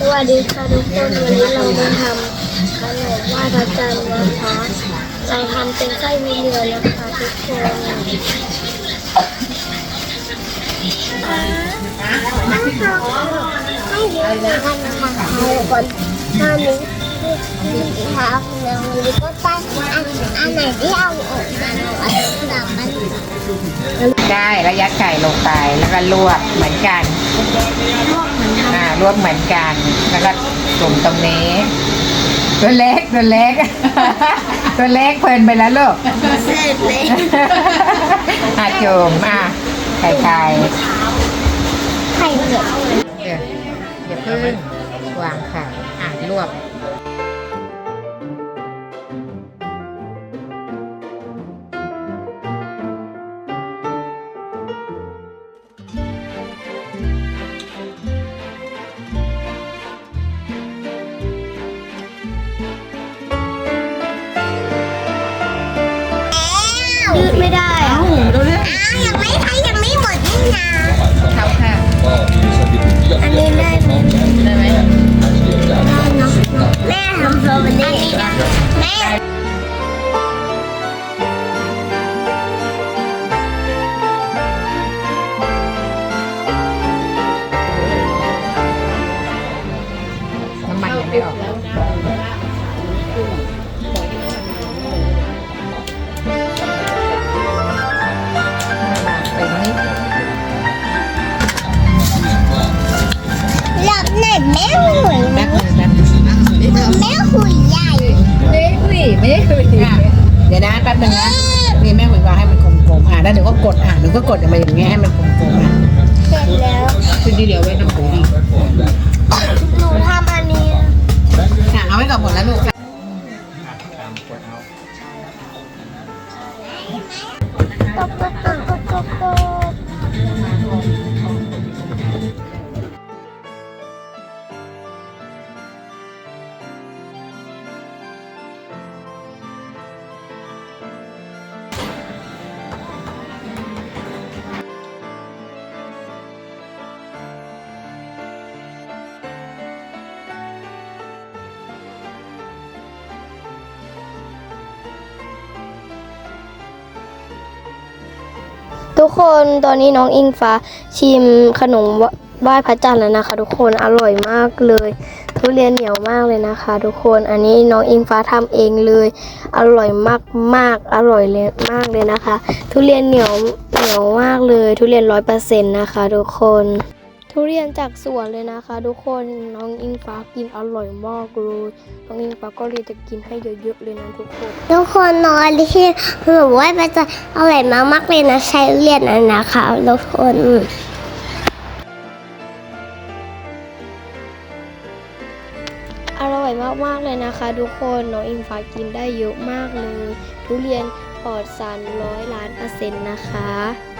สวัสดีค่ะทุกคนวันนี้เรามาทำขนมไหว้พระจันทร์นะคะเราทำเป็นไส้วิเนียนะคะทุกคนให้เดี๋ยวเราทำนะคะคนหน้านี้ ที่ทาคุณยังมีก็ตั้งอันอันไหนที่เอาออกมาเราเอาดับมันได้แล้วยัดไก่ลงไปแล้วก็ลวกเหมือนกันอ่าลวกเหมือนกัน แล้วก็จุ่มตรงนี้ ตัวเล็กตัวเล็ก ตัวเล็กเพลินไปแล้วลูกเสร็จเลยอะจุ่มอะไข่ไข่ไข่เผ็ดเดี๋ยวเดี๋ยวเพิ่งวางไข่อะลวก อะอ้าวยังไม่ใช้ยังไม่หมดนี่นะเขาค่ะอันนี้ได้ไหมได้ไหมได้เนาะแม่ทำโฟมันนี่แม่น้ำมันยังไม่ออก กดอะหนูก็กดออกมาอย่างเงี้ยให้มันกลมๆอะเสร็จแล้วคือดีเดี๋ยวไว้ทำปุ๋ยอีกหนูทำอันนี้อะเอาไว้ก่อนหมดแล้วลูกค่ะตบตบตบตบตบ ทุกคนตอนนี้น้องอิงฟ้าชิมขนมไหว้พระจันทร์แล้วนะคะ ทุกคนอร่อยมากเลย ทุเรียนเหนียวมากเลยนะคะ ทุกคนอันนี้น้องอิงฟ้าทำเองเลย อร่อยมากมากอร่อยเลยมากเลยนะคะ ทุเรียนเหนียวเหนียวมากเลย ทุเรียนร้อยเปอร์เซ็นต์นะคะ ทุกคน ทุเรียนจากสวนเลยนะคะ ทุกคนน้องอิงฟ้ากินอร่อยมากเลยน้องอิงฟ้าก็เลยจะกินให้เยอะๆเลยนะทุกคนทุกคนน้อนที่หนูว่ามันจะอร่อยมากๆเลยนะใช้เรียนอันนะคะทุกคนอร่อยมากๆเลยนะคะ ทุกคนน้องอิงฟ้ากินได้เยอะมากเลย ทุเรียนปลอดสารร้อยล้านเปอร์เซ็นต์นะคะ